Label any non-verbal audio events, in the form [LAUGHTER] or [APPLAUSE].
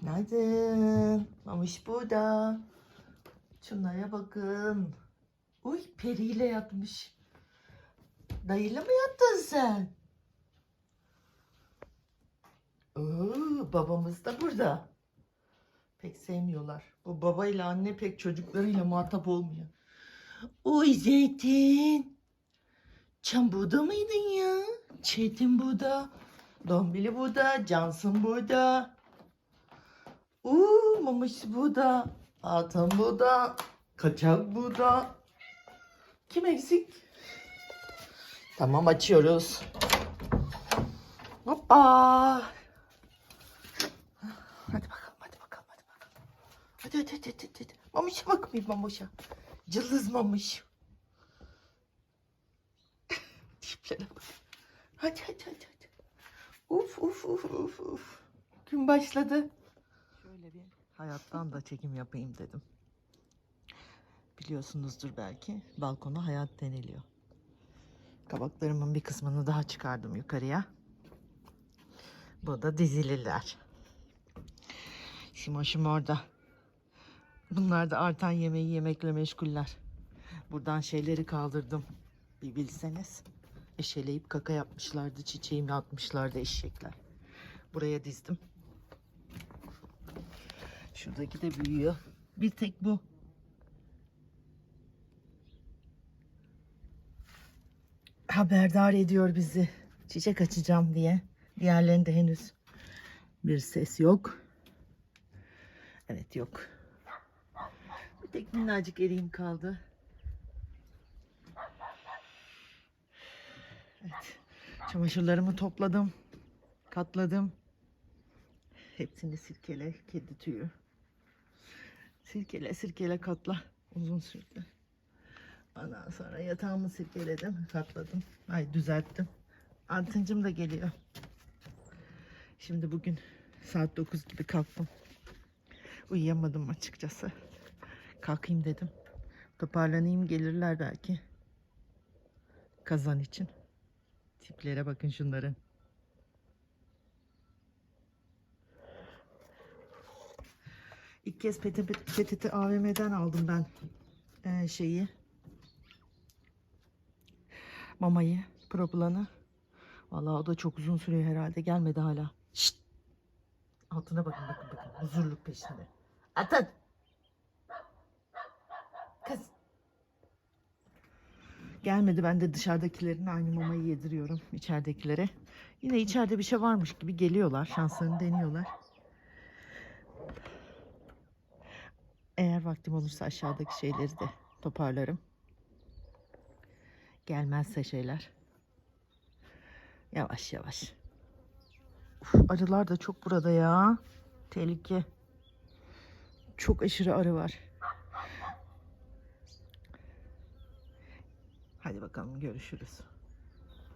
Günaydın. Mamış burada. Şunlara bakın. Uy periyle yatmış. Dayıyla mı yattın sen? Oo, babamız da burada. Pek sevmiyorlar. Bu babayla anne pek çocuklarıyla muhatap olmuyor. Uy Zeytin. Sen burada mıydın ya? Çetin burada. Dombili burada. Cansın burada. Uuu mamış burada. Atan burada. Kaçak burada. Kim eksik? Tamam açıyoruz. Hoppa. Hadi bakalım hadi bakalım hadi bakalım. Hadi hadi hadi hadi. hadi. Mamış'a bakmayayım mamış'a. Cılız mamış. [LAUGHS] Tiplere bak. Hadi hadi hadi hadi. Uf uf uf uf uf. Gün başladı. Şöyle bir hayattan da çekim yapayım dedim. Biliyorsunuzdur belki balkona hayat deniliyor. Kabaklarımın bir kısmını daha çıkardım yukarıya. Bu da dizililer. Simoş'um orada. Bunlar da artan yemeği yemekle meşguller. Buradan şeyleri kaldırdım. Bir bilseniz. Eşeleyip kaka yapmışlardı. Çiçeğimi atmışlardı eşekler. Buraya dizdim. Şuradaki de büyüyor. Bir tek bu. Haberdar ediyor bizi. Çiçek açacağım diye. Diğerlerinde henüz bir ses yok. Evet yok. Bir tek minnacık eriğim kaldı. Evet. Çamaşırlarımı topladım. Katladım. Hepsini sirkele, kedi tüyü. Sirkele, sirkele katla. Uzun sürdü. Ondan sonra yatağımı sirkeledim, katladım. Ay düzelttim. Altıncım da geliyor. Şimdi bugün saat 9 gibi kalktım. Uyuyamadım açıkçası. Kalkayım dedim. Toparlanayım gelirler belki. Kazan için. Tiplere bakın şunların. İlk kez PTT, AVM'den aldım ben ee, şeyi. Mamayı, proplanı. Vallahi o da çok uzun sürüyor herhalde. Gelmedi hala. Şşt! Altına bakın bakın bakın. Huzurluk peşinde. Atın! Kız! Gelmedi. Ben de dışarıdakilerin aynı mamayı yediriyorum içeridekilere. Yine içeride bir şey varmış gibi geliyorlar. Şanslarını deniyorlar. Eğer vaktim olursa aşağıdaki şeyleri de toparlarım. Gelmezse şeyler. Yavaş yavaş. Uf, arılar da çok burada ya. Tehlike. Çok aşırı arı var. Hadi bakalım görüşürüz.